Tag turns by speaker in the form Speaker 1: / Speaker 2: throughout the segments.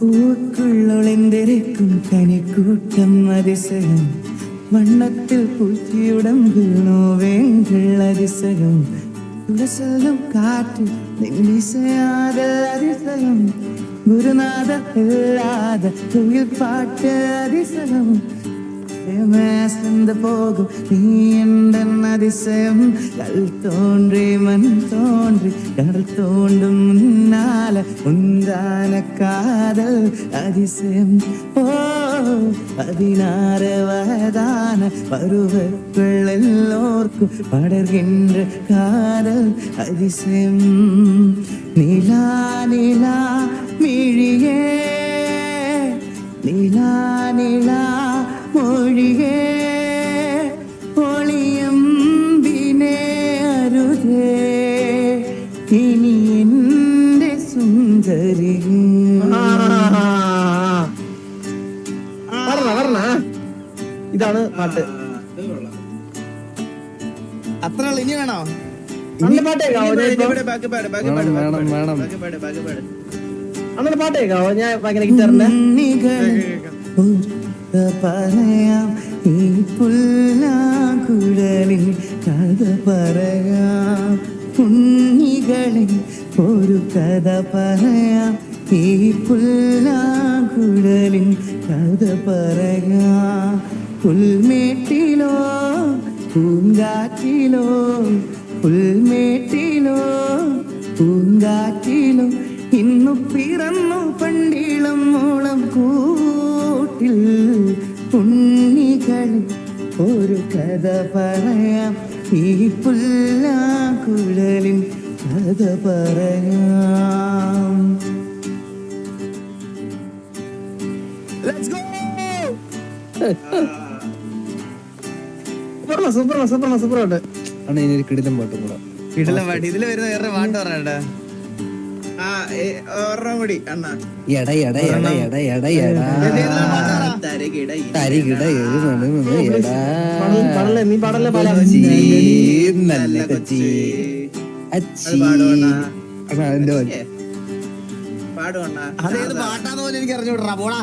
Speaker 1: പൂക്കുള്ളൊളിന്തിരക്കും കനിക്കൂട്ടം അതിശയം. വണ്ണത്തിൽ പൂച്ചിയുടമ്പിൽ വേണ്ടുള്ള അതിശയം. തുളസലും കാറ്റ് നിന്നിശയാതെ അതിശയം. ഗുരുനാഥ ഇല്ലാതെ തൊഴിൽ പാട്ട് അതിശയം. മേസந்து போகும் நீ என்ற அதிசயம் கல் தோன்றி மண் தோன்றி கடல் தோண்டும் முன்னால உந்தான காதல் அதிசயம் ஓ பதினாறு வயதான பருவங்கள் எல்லோர்க்கும் படர்கின்ற காதல் அதிசயம் நிலா நிலா
Speaker 2: വരണ ഇതാണ് പാട്ട്.
Speaker 1: അത്ര ഇനി വേണോ?
Speaker 2: ഇനി പാട്ട് അണ്ണന്റെ പാട്ട് കേൾക്കാവോ? ഞാൻ ഭയങ്കര ഗിറ്റാറിന്റെ
Speaker 1: പറയാം ഈ പുല്ലാകുഴലിൽ കഥ പറയാം. കുഞ്ഞികളിൽ ഒരു കഥ പറയാം. ഈ പുല്ലാകുടലിൻ കഥ പറയാം. പുൽമേട്ടിലോ പൂങ്കാറ്റിലോ പുൽമേട്ടിലോ പൂങ്കാറ്റിലോ ഇന്നു പിറന്നു പണ്ടിളം മൂളം കൂട്ടിൽ ഉണ്ണികളിൽ ഒരു കഥ പറയാം. ഈ പുല്ലാക്കുഴലിൻ കഥ പറയാം.
Speaker 2: സൂപ്പറാണ് സൂപ്പറാണ് സൂപ്പറാണ്
Speaker 3: ആണ് ഇനി ഒരു കിടിലം പാട്ടും കൂടെ.
Speaker 1: കിടിലം പാട്ട്. ഇതിൽ വരുന്ന വേറെ പാട്ട് പറയണ്ട. പാട്ടാന്ന് പോലെ എനിക്ക് അറിഞ്ഞൂടാ പോടാ.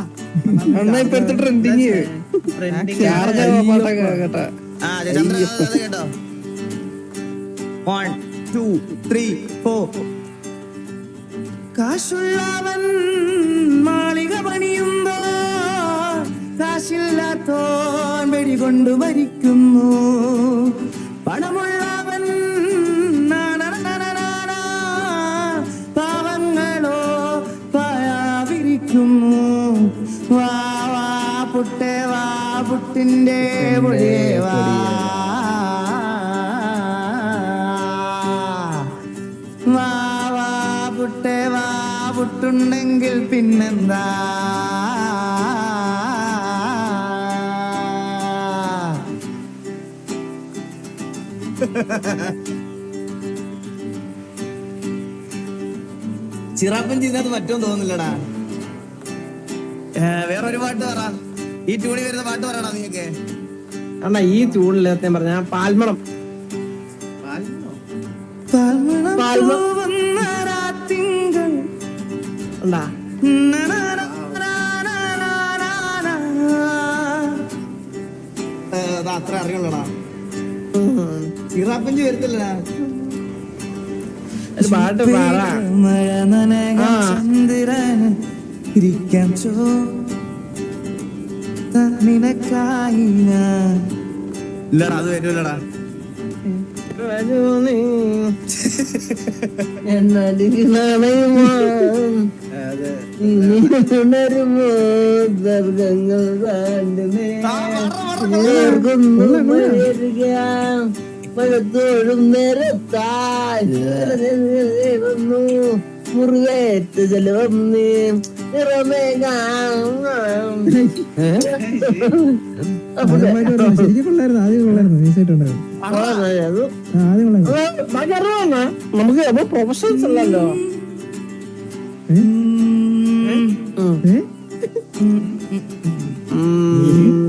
Speaker 3: അണ്ണാ ഇപ്പൊ എടുത്ത ട്രെൻഡിങ് പാട്ടൊക്കെ കേട്ടാ
Speaker 1: കേട്ടോ. വൺ ടു ത്രീ ഫോർ കാശുള്ളവൻ മാളിക പണിയുമ്പോ കാശില്ലാത്തോൻ വെടികൊണ്ട് മരിക്കുന്നു പണമുള്ളവൻ പാവങ്ങളോ പയാവിരിക്കുന്നു വാ വാ പുട്ടേ വാ പുട്ടിന്റെ പുഴേ വാ. പുട്ടുണ്ടെങ്കിൽ പിന്നെന്താ? ചിറാപ്പൻ ചെയ്തത് പറ്റുമെന്ന് തോന്നുന്നില്ലടാ. വേറൊരു പാട്ട് പറ. ഈ ട്യൂണിൽ വരുന്ന പാട്ട് പറയടാ നീയൊക്കെ
Speaker 2: അണ്ണാ ഈ ട്യൂണിൽ പറഞ്ഞ പാൽമണം.
Speaker 1: പാൽമണം?
Speaker 2: പാൽമ- ഉണ്ടാ
Speaker 1: അത്ര അറിയുള്ളടാ. ചിറാപ്പഞ്ചി വരത്തില്ലടാ
Speaker 2: പാട്ട് പാടാ.
Speaker 1: മഴ നനക
Speaker 2: ആ.
Speaker 1: ചന്ദ്രന് ഇരിക്കാം ചോ. നിനക്കായി ഞാൻ ഇല്ലടാ അത് വരൂലടാ
Speaker 2: ഉണരുമോ ദർഗങ്ങൾ താണ്ടുമേ മഴത്തോടും നിരത്തായി വന്നു മുറിവേറ്റ ജലം നീ നിറമേകാം നമുക്ക് അപ്പൊ പ്രൊഫഷൻസ് അല്ലല്ലോ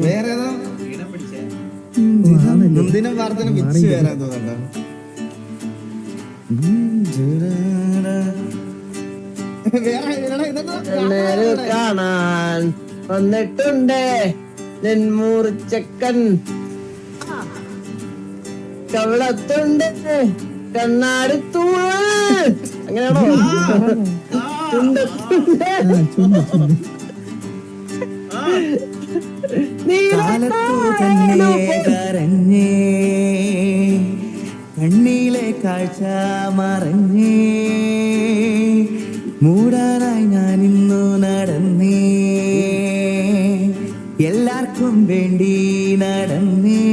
Speaker 1: വേറെ ഏതോ മുന്തിനം വാർത്തന പിച്ച് വരാൻ
Speaker 4: ഇതെന്താ?
Speaker 2: നേര് കാണാൻ വന്നിട്ടുണ്ട്. നെന്മൂറിച്ചക്കൻ കവിളത്തുണ്ട്. കണ്ണാടി തൂണ് അങ്ങനെയാണോ
Speaker 1: കരഞ്ഞേ. കണ്ണിലെ കാഴ്ച മറഞ്ഞേ. മൂടാനായി ഞാൻ ഇന്നു നടന്നേ. എല്ലാവർക്കും വേണ്ടി നടന്നേ.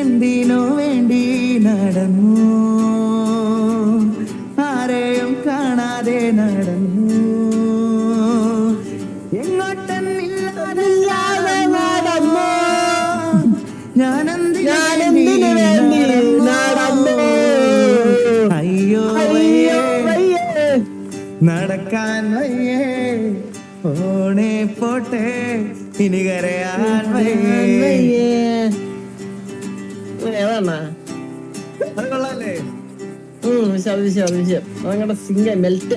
Speaker 1: എന്തിനോ വേണ്ടി നടന്നു? നടക്കാൻ വയ്യേ. പോണേ പോട്ടെ ഇനി കരയാൻ വയ്യേ. അത് കൊള്ളാല്ലേ?
Speaker 2: സിംഗ മെൽറ്റ്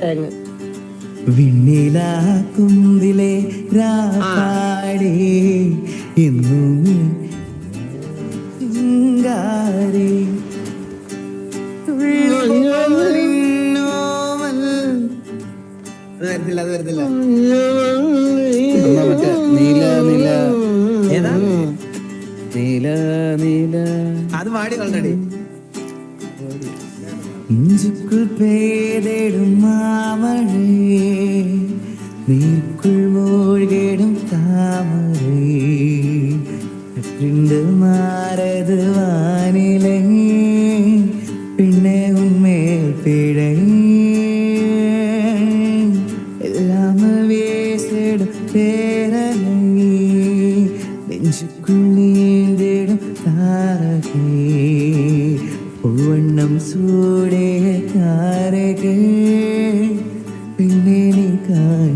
Speaker 1: ഇന്നും
Speaker 4: വരത്തില്ല അത് വരത്തില്ല.
Speaker 3: മറ്റേ നീല നീല.
Speaker 1: ഏതാ?
Speaker 3: നീല നീല.
Speaker 4: അത് പാടി ഓൾറെഡി
Speaker 1: ഇഞ്ചുക്കുൾ പെയ്തിടും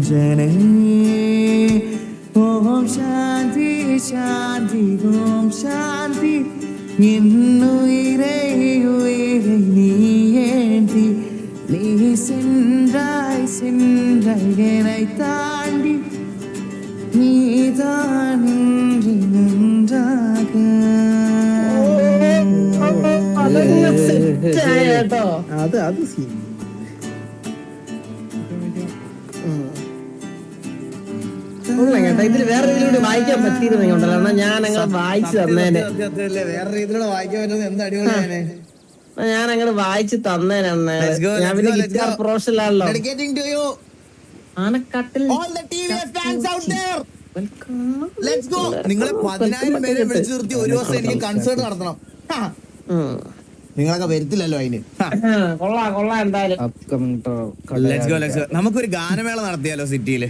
Speaker 1: அஞ்சனே ஓம் சாந்தி சாந்தி ஓம் சாந்தி என்னுயிரை உயிரை நீ ஏந்தி நீ சென்றாய் சென்றாய் என்னை தாண்டி நீதான் இன்றி நன்றாக
Speaker 3: அது அது சீன்
Speaker 2: കൊള്ളാം കേട്ടോ ഇതിൽ വേറെ രീതിയിലൂടെ വായിക്കാൻ പറ്റിയിരുന്നെങ്കിൽ ഉണ്ടല്ലോ. ഞാൻ അങ്ങനെ വായിച്ചു തന്നേനെ.
Speaker 4: വേറെ രീതിയിലൂടെ വായിക്കാൻ പറ്റുന്നത് എന്ത് അടിപൊളിയാണ്
Speaker 2: ഞാൻ അങ്ങനെ വായിച്ചു തന്നേനെ അന്നേ. ഞാൻ പിന്നെ ഗിറ്റാർ
Speaker 4: go.
Speaker 2: പ്രൊഫഷണൽ ആണല്ലോ
Speaker 4: dedicating to you
Speaker 2: Anakkattil
Speaker 4: all the TVS fans out there let's go നിങ്ങളെ പതിനായിരം പേരെ വിളിച്ചു നിർത്തി ഒരു ദിവസം എനിക്ക് കൺസേർട്ട് നടത്തണം. നിങ്ങളൊക്കെ വരുത്തില്ലല്ലോ അതിന്. നമുക്കൊരു ഗാനമേള നടത്തിയാലോ സിറ്റിയിൽ?